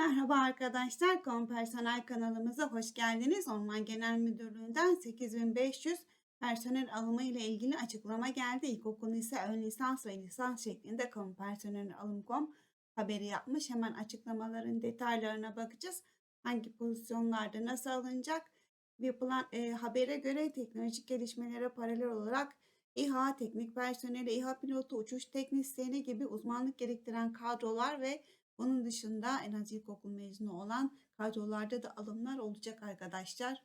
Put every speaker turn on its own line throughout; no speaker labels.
Merhaba arkadaşlar, Kompersonel kanalımıza hoş geldiniz. Orman Genel Müdürlüğü'nden 8500 personel alımı ile ilgili açıklama geldi. İlkokul ise ön lisans ve lisans şeklinde Kompersonel alım.com haberi yapmış. Hemen açıklamaların detaylarına bakacağız. Hangi pozisyonlarda nasıl alınacak? Yapılan e, habere göre teknolojik gelişmelere paralel olarak İHA, teknik personeli, İHA pilotu, uçuş teknisyeni gibi uzmanlık gerektiren kadrolar ve bunun dışında en az ilkokul mezunu olan kadrolarda da alımlar olacak arkadaşlar.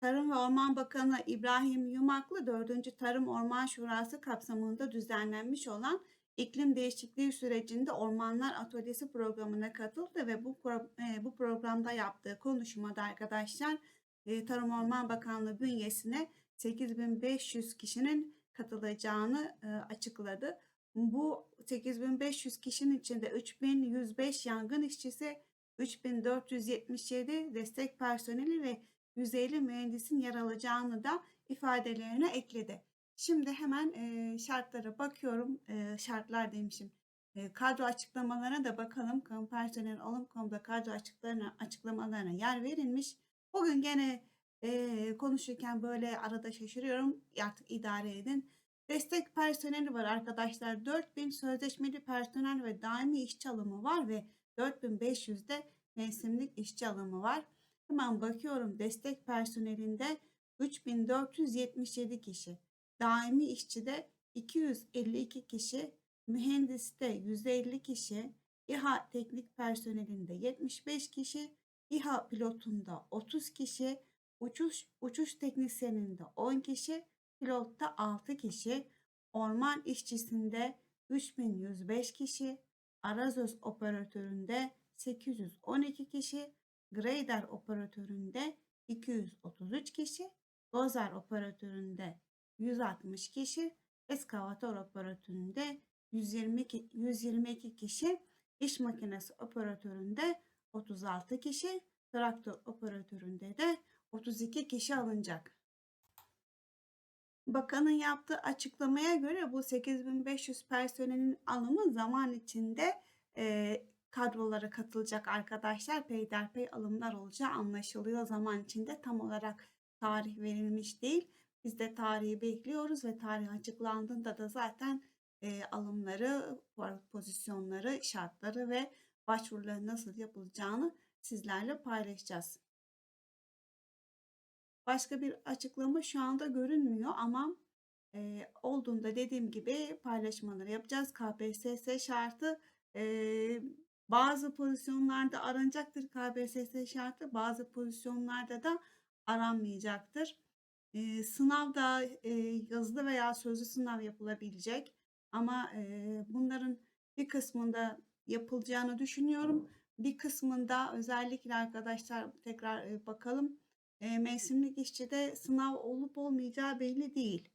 Tarım ve Orman Bakanı İbrahim Yumaklı 4. Tarım Orman Şurası kapsamında düzenlenmiş olan iklim değişikliği sürecinde Ormanlar Atölyesi programına katıldı ve bu e, bu programda yaptığı konuşmada arkadaşlar e, Tarım Orman Bakanlığı bünyesine 8500 kişinin katılacağını e, açıkladı. Bu 8500 kişinin içinde 3105 yangın işçisi, 3477 destek personeli ve 150 mühendisin yer alacağını da ifadelerine ekledi. Şimdi hemen e, şartlara bakıyorum. E, şartlar demişim. E, kadro açıklamalarına da bakalım. Kamu personel alım.com'da kadro açıklarına, açıklamalarına yer verilmiş. Bugün gene e, konuşurken böyle arada şaşırıyorum. Artık idare edin. Destek personeli var arkadaşlar. 4000 sözleşmeli personel ve daimi işçi alımı var ve 4500 de mevsimlik işçi alımı var. Hemen bakıyorum destek personelinde 3477 kişi, daimi işçide 252 kişi, mühendiste 150 kişi, İHA teknik personelinde 75 kişi, İHA pilotunda 30 kişi, uçuş uçuş teknisyeninde 10 kişi, pilotta 6 kişi, orman işçisinde 3105 kişi, arazöz operatöründe 812 kişi, grader operatöründe 233 kişi, dozer operatöründe 160 kişi, eskavatör operatöründe 122, 122 kişi, iş makinesi operatöründe 36 kişi, traktör operatöründe de 32 kişi alınacak. Bakanın yaptığı açıklamaya göre bu 8500 personelin alımı zaman içinde e, kadrolara katılacak arkadaşlar. Peyderpey alımlar olacağı anlaşılıyor zaman içinde. Tam olarak tarih verilmiş değil. Biz de tarihi bekliyoruz ve tarih açıklandığında da zaten e, alımları, pozisyonları, şartları ve başvuruların nasıl yapılacağını sizlerle paylaşacağız. Başka bir açıklama şu anda görünmüyor ama e, olduğunda dediğim gibi paylaşmaları yapacağız. KPSS şartı e, bazı pozisyonlarda aranacaktır KPSS şartı, bazı pozisyonlarda da aranmayacaktır. E, sınavda e, yazılı veya sözlü sınav yapılabilecek ama e, bunların bir kısmında yapılacağını düşünüyorum. Bir kısmında özellikle arkadaşlar tekrar e, bakalım e, mevsimlik işçide sınav olup olmayacağı belli değil.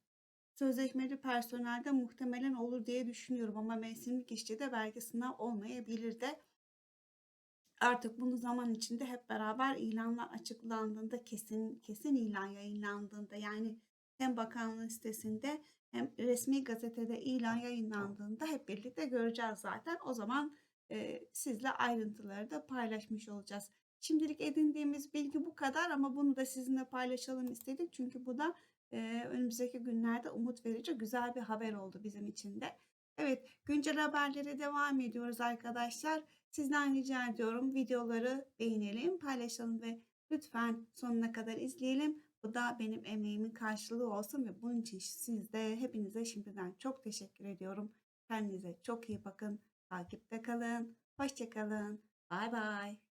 Sözleşmeli personelde muhtemelen olur diye düşünüyorum ama mevsimlik işçide belki sınav olmayabilir de. Artık bunu zaman içinde hep beraber ilanlar açıklandığında kesin kesin ilan yayınlandığında yani hem bakanlığın sitesinde hem resmi gazetede ilan yayınlandığında hep birlikte göreceğiz zaten. O zaman e, sizle ayrıntıları da paylaşmış olacağız. Şimdilik edindiğimiz bilgi bu kadar ama bunu da sizinle paylaşalım istedik. Çünkü bu da e, önümüzdeki günlerde umut verici güzel bir haber oldu bizim için de. Evet güncel haberlere devam ediyoruz arkadaşlar. Sizden rica ediyorum videoları beğenelim, paylaşalım ve lütfen sonuna kadar izleyelim. Bu da benim emeğimin karşılığı olsun ve bunun için sizde hepinize şimdiden çok teşekkür ediyorum. Kendinize çok iyi bakın. Takipte kalın. Hoşçakalın. Bay bay.